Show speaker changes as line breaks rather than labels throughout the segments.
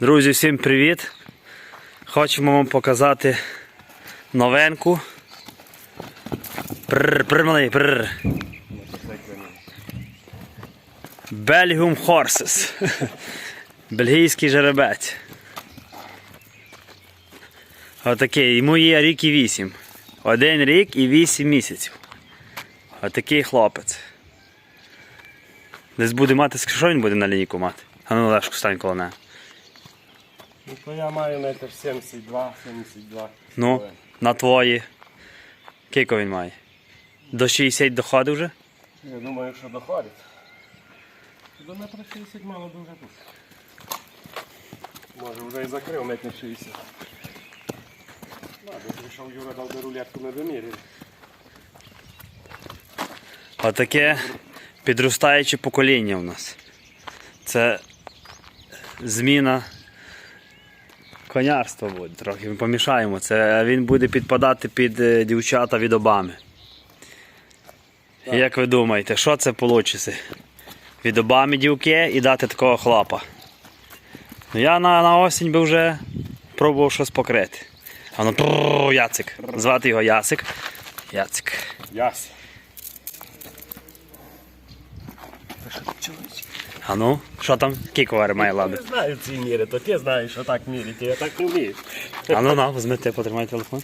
Друзі, всім привіт! Хочемо вам показати новинку. Прррр, прррр, малий, прррр. Belgium Horses. Бельгійський жеребець. Отакий. Йому є рік і вісім. Один рік і вісім місяців. Отакий хлопець. Десь буде мати, що він буде на лінійку мати? А ну Лешку, стань коло неї.
Ну то я маю метр 72, 72.
Ну, на твої. Кілько він має? До 60 доходить вже?
Я думаю, що доходить. До метра 60 мало дуже тут. Може вже і закрив метр 60. Ладно, прийшов Юра, дав би рулетку на домірі.
Отаке підростаюче покоління у нас. Це зміна конярства буде трохи. Ми помішаємо. Це він буде підпадати під е, дівчата від Обами. Як ви думаєте, що це вийде? Від Обами дівки і дати такого хлопа. Ну, я на, на осінь би вже пробував щось покрити. А ну Яцик. Звати його Яцик. Яцик.
Ясь.
А ну, що там? Кілько вари має лади?
не знаю ці міри, то ти знаєш, що так мірити, я так не вмію.
А ну на, візьми ти, потримай телефон.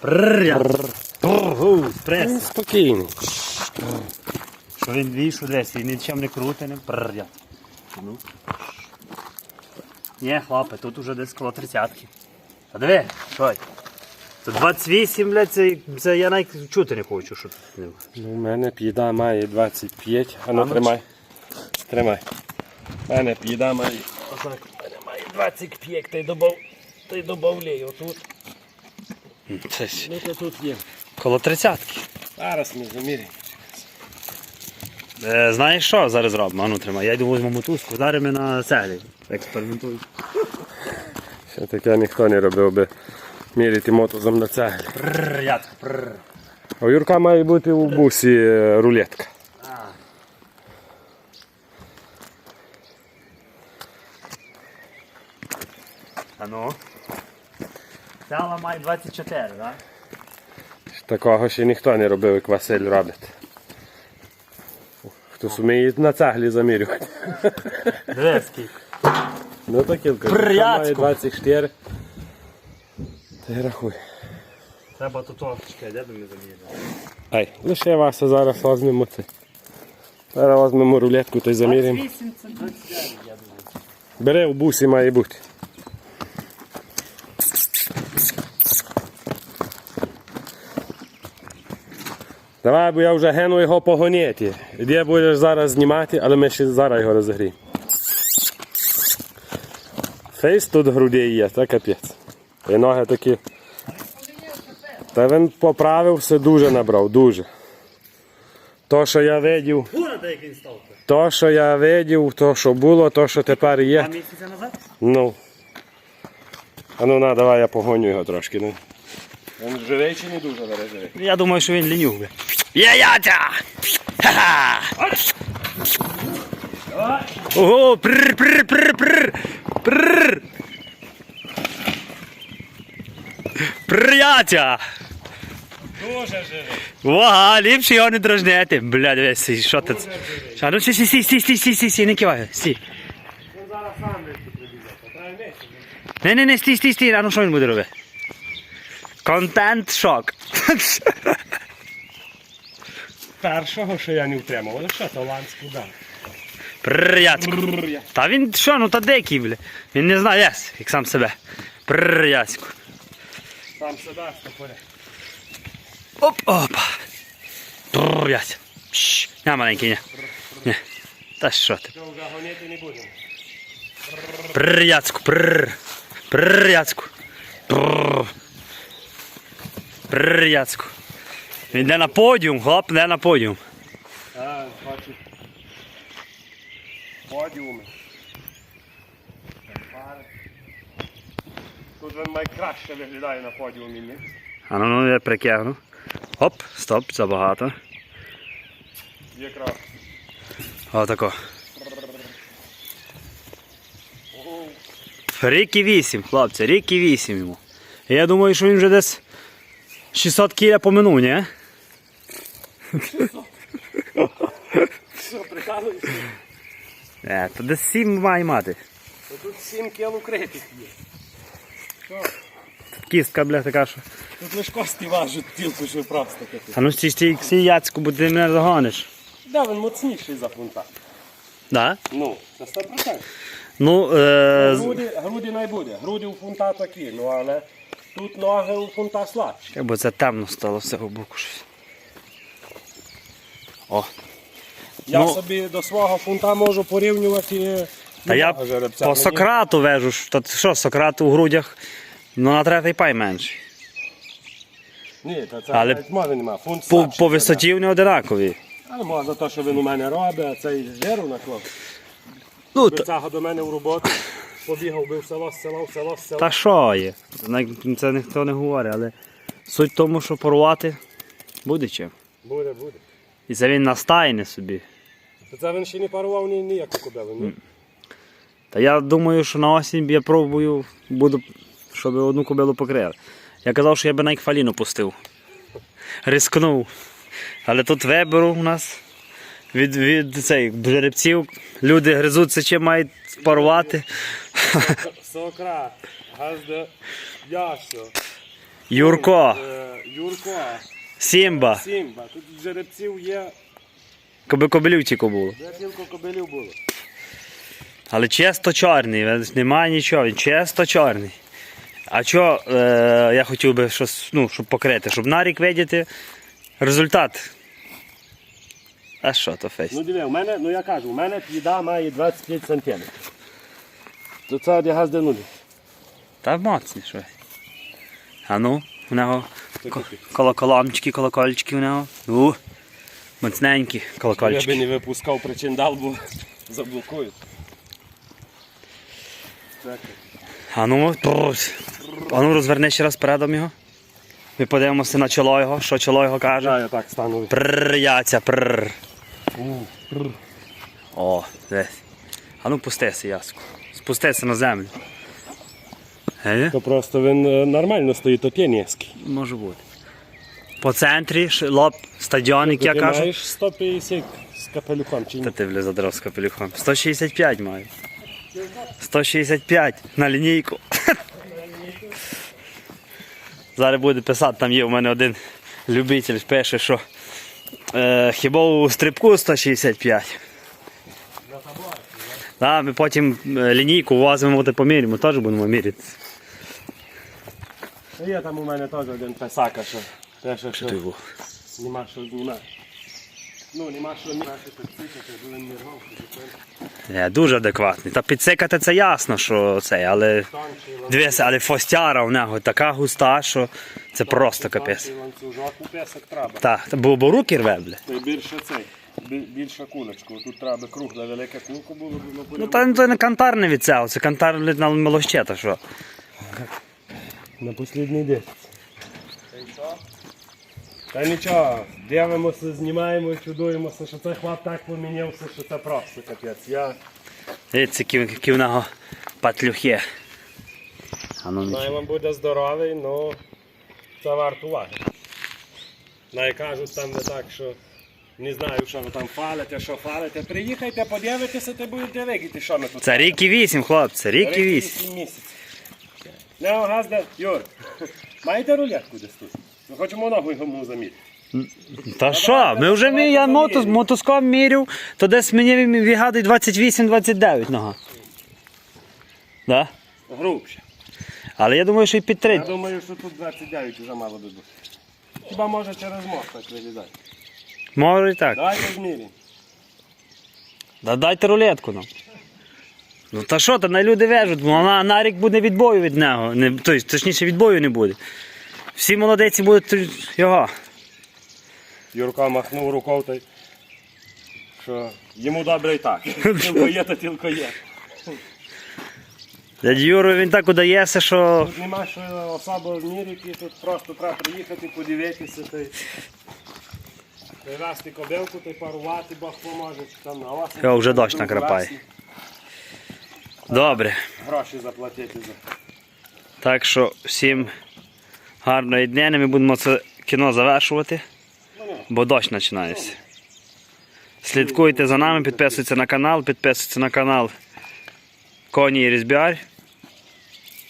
Прррр, гу, прес.
Спокійний.
Що він що десь, він нічим не крутий, прррр, Яцку. Ну. Ні, хлопе, тут уже десь коло тридцятки. А диви, що? Тут 28, блядь, це, це я навіть чути не хочу, що тут. нема.
Ну, у мене п'їда має 25. А ну
ну,
тримай. Тримай. У мене п'їда має. Отак. У мене має 25, та й добав. Й добавляй отут.
Це ж
Ну то тут є.
коло тридцятки.
Зараз ми заміряємо.
Е, знаєш що зараз робимо? А ну тримай, я йду візьму мотузку, зараз ми на цеглі експериментую.
Ще таке ніхто не робив би міряти мотузом на
прррр.
У Юрка має бути у бусі е, рулетка.
А ну. Цела має 24, так?
Такого ще ніхто не робив, як Василь робить. Хтось вміє на цеглі замірювати.
Диви скільки.
Ну то кілька. Має 24. Й рахуй.
Треба тут чекай, де би ми заміряли?
Ай, лише Вася зараз візьмемо це. Зараз візьмемо рулетку та й заміряємо.
28 це 29, я думаю.
Бери в бусі має бути. Давай, бо я вже гену його погоняти. Іди будеш зараз знімати, але ми ще зараз його розігріємо. Фейс тут грудей є, це капець. І ноги такі. Та він поправив все дуже набрав, дуже. То, що я видів, то, що я видів, то, що було, то, що тепер є. Ну. А ну на, давай я погоню його трошки. Ну. Він живий чи не дуже бережий?
Я думаю, що він лінюг би. Є ятя! Ого, прррр, прррр, Приятя!
Дуже живий.
Ага, ліпше його не дрожнете. Бля, дивись, що ти? А ну сі, сі, сі, сі, сі, сі, сі, сі, не кивай, сі. Не, не, не, стій, стій, стій, а ну що він буде робити? Контент шок.
Першого, що я не втримав, але що то ланську дав.
Прряцьку. Та він що, ну та дикий, бля. Він не знає, як сам себе. Прряцьку.
Там сюди, стопоря.
Оп-опа. Ясь. Я маленький, не. ні. Та що ти?
Довго гоняти не будемо.
Пррр, Яцку, пррр. Пррр, Яцку. Пррр. Пррр, Яцку. Він йде на подіум, хлоп, йде на подіум.
Так, бачу. Подіуми. Тут він найкраще виглядає на подіумі, ні?
А ну, ну я прикягну. Оп, стоп, забагато.
Якраз.
Отако. Рік і вісім, хлопці, рік і вісім йому. Я думаю, що він вже десь 600 кіля поминув, ні?
Що, прикалуєшся?
Е, то десь 7 має мати.
Тут 7 кіл укритих є.
Кістка, бля, така що.
Тут лиш кості важать тілку, що просто таке.
А ну стій, стій, Яцьку, бо ти мене загониш.
Да, він моцніший за фунта.
Да?
Ну, це 100%.
Ну, е,
Груди, груди не буде. Груди у фунта такі, ну але тут ноги у фунта слабші.
бо це темно стало з цього боку щось. О,
Я
Ну.
собі до свого фунта можу порівнювати.
Та я
жеребця.
по
Мені-
Сократу вежу. ж. Та що, Сократ у грудях, ну на третій пай менший.
Ні, та це
Але
навіть мови нема. Фунт
По,
слабший
по
за
висоті вони одинакові.
Але може те, що він у мене робить, а цей жиру наклав.
Ну, та,
до мене в роботу. Побігав би в село, з села, в село, з села.
та що є? Це ніхто не говорить, але суть в тому, що порвати буде чим.
Буде, буде.
І це він настайне собі.
Це він ще не парував ні, ніяку кобилу, ні?
Та я думаю, що на осінь я пробую, буду, щоб одну кобилу покрили. Я казав, що я би навіть фаліну пустив. Рискнув. Але тут вибору у нас від, від цей, жеребців. Люди гризуться, чим мають парувати.
Сократ, Газда, Ясо,
Юрко,
е, Юрко,
Сімба.
Сімба. Тут жеребців є,
Коби кобилів тільки було.
де тільки кобилів було.
Але чисто чорний, немає нічого, він чисто чорний. А що е, я хотів би щось, ну, щоб покрити, щоб на рік видіти результат. А що то фейс?
Ну диви, у мене, ну я кажу, у мене їда має 25 сантиметрів. То це де газда нулі.
Та моцний що. А ну, у нього ко- колоколамчики, колокольчики у нього. У, моцненькі
Я би не випускав причиндал, бо заблокують. Так.
А ну, трус. а ну розверни ще раз передом його. Ми подивимося на чоло його, що чоло його каже.
Да, я так стану.
Прррр, яця, прррр. О, десь. А ну пустися, яску. Спустися на землю. Е?
То просто він е, нормально стоїть, то п'янєвський.
Може бути. По центрі лоб, стадіон, як я
Ти
кажу.
маєш 150 з капелюхом чи ні?
Та ти бля задрав з капелюхом. 165 маю. 165 на лінійку. Зараз буде писати, там є у мене один любитель, пише, що е, хіба у стрибку 165. Да, ми потім е, лінійку возимо та поміряємо, теж будемо міряти.
Є там у мене теж один писака, що пише, що нема що знімати. Ну, нема що знімати, то цикати, бо він не
Е, дуже адекватний. Та підсикати це ясно, що це, але дивися, але фостяра у нього така густа, що це просто капець.
ланцюжок, у песок треба.
Так, бо, бо руки рве, бля.
Та й більше цей, бі- більша кулочка. Тут треба кругле велике кулко було, б воно
Ну та то не кантар не від цього, це кантар на молощета, що.
На послідній десь. Та нічого, дивимося, знімаємо, чудуємося, що цей хлоп так помінявся, що це просто капець. Я
Дивіться, які, в нього патлюхи. Ну
знаю, вам буде здоровий, але це варто уваги. Най кажуть там не так, що не знаю, що ви там фалите, що фалите. Приїхайте, подивитеся, ти будете видіти, що ми тут.
Це рік і вісім, хлопці, рік і вісім.
Вісім місяців. Не, газда, Юр, маєте рулетку десь тут? Ми хочемо ногу йому заміряти.
Та що, ми вже мі, я мото, мотоском міряв, то десь мені вигадує 28-29 нога. Да?
Грубше.
Але я думаю, що і під
Я думаю, що тут 29 вже мало би бути. Хіба може через мост так вилізати.
Може і так.
Давайте зміряємо.
Да дайте рулетку нам. Ну та що, то на люди вежуть, на, на рік буде відбою від нього. Не, тобто, точніше, відбою не буде. Всі молодиці будуть його.
Юрко махнув рукою, та що йому добре і так. Тільки є, то тільки є.
Дядь Юру він так удається, що
Тут нема що особо міряти, тут просто треба приїхати, подивитися. Та. Привезти кобилку, ти парувати, Бог поможе. Там на осінь.
Йо, вже дощ накрапає. Добре.
Гроші заплатити за.
Так що всім гарної дня. Ми будемо це кіно завершувати, бо дощ починається. Слідкуйте за нами, підписуйтесь на канал, підписуйтесь на канал Коні і Різбіар.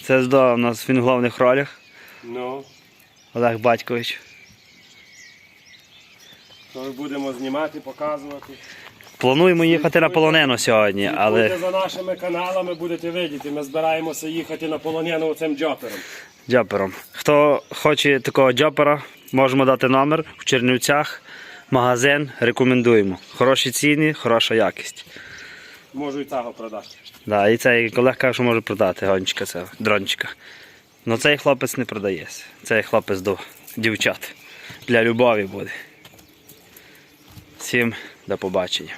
Це здо у нас він в головних ролях.
Ну,
Олег Батькович.
то ми будемо знімати, показувати.
Плануємо їхати на полонену сьогодні, але
за нашими каналами, будете видіти. Ми збираємося їхати на полонену цим джопером.
Джопером. Хто хоче такого джопера, можемо дати номер в Чернівцях. Магазин рекомендуємо. Хороші ціни, хороша якість.
Можу і цього продати.
Да, і цей колег каже, що може продати гончика цього, дрончика. Ну цей хлопець не продається. Цей хлопець до дівчат. Для любові буде. Всім до побачення.